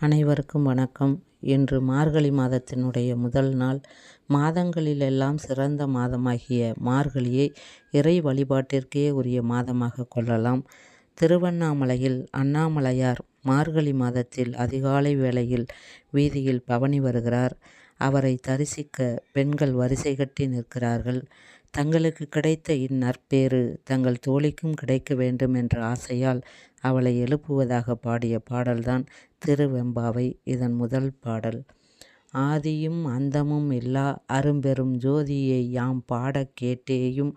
அனைவருக்கும் வணக்கம். இன்று மார்கழி மாதத்தினுடைய முதல் நாள். மாதங்களிலெல்லாம் சிறந்த மாதமாகிய மார்கழியை இறை வழிபாட்டிற்கே உரிய மாதமாக கொள்ளலாம். திருவண்ணாமலையில் அண்ணாமலையார் மார்கழி மாதத்தில் அதிகாலை வேளையில் வீதியில் பவனி வருகிறார். அவரை தரிசிக்க பெண்கள் வரிசை கட்டி நிற்கிறார்கள். தங்களுக்கு கிடைத்த இந்நற்பேறு தங்கள் தோழிக்கும் கிடைக்க வேண்டும் என்ற ஆசையால் அவளை எழுப்புவதாக பாடிய பாடல்தான் திருவெம்பாவை இதன் முதல் பாடல். ஆதியும் அந்தமும் இல்லா அரும்பெரும் ஜோதியை யாம் பாடக் கேட்டேயும்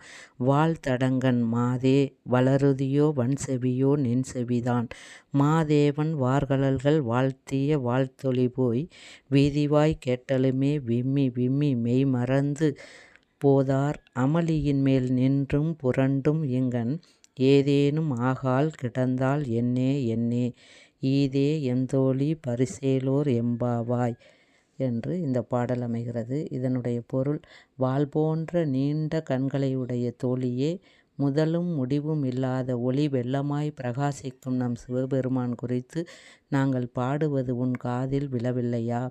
வாழ்த்தடங்கன் மாதே வளருதியோ வன்செவியோ நின்செவிதான். மாதேவன் வார்கழல்கள் வாழ்த்திய வாழ்த்தொளி போய் வீதிவாய் கேட்டலுமே விம்மி விம்மி மெய்மறந்து போதார் அமளியின் மேல் நின்றும் புரண்டும் இங்கன் ஏதேனும் ஆகால் கிடந்தால் என்னே என்னே ஈதே எந்தோளி பரிசேலோர் எம்பாவாய் என்று இந்த பாடல் அமைகிறது. இதனுடைய பொருள் வாள் போன்ற நீண்ட கண்களையுடைய தோழியே முதலும் முடிவும் இல்லாத ஒளி வெள்ளமாய் பிரகாசிக்கும் நம் சிவபெருமான் குறித்து நாங்கள் பாடுவது உன் காதில் விழவில்லையா?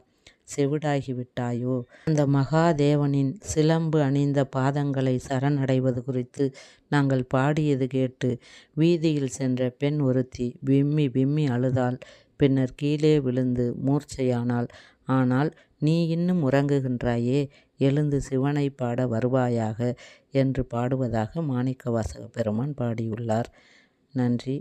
செவிடாகி விட்டாயோ அந்த மகாதேவனின் சிலம்பு அணிந்த பாதங்களை சரணடைவது குறித்து நாங்கள் பாடியது கேட்டு வீதியில் சென்ற பெண் ஒருத்தி விம்மி விம்மி அழுதாள். பின்னர் கீழே விழுந்து மூர்ச்சையானாள். ஆனால் நீ இன்னும் உறங்குகின்றாயே எழுந்து சிவனை பாட வருவாயாக என்று பாடுவதாக மாணிக்கவாசக பெருமான் பாடியுள்ளார். நன்றி.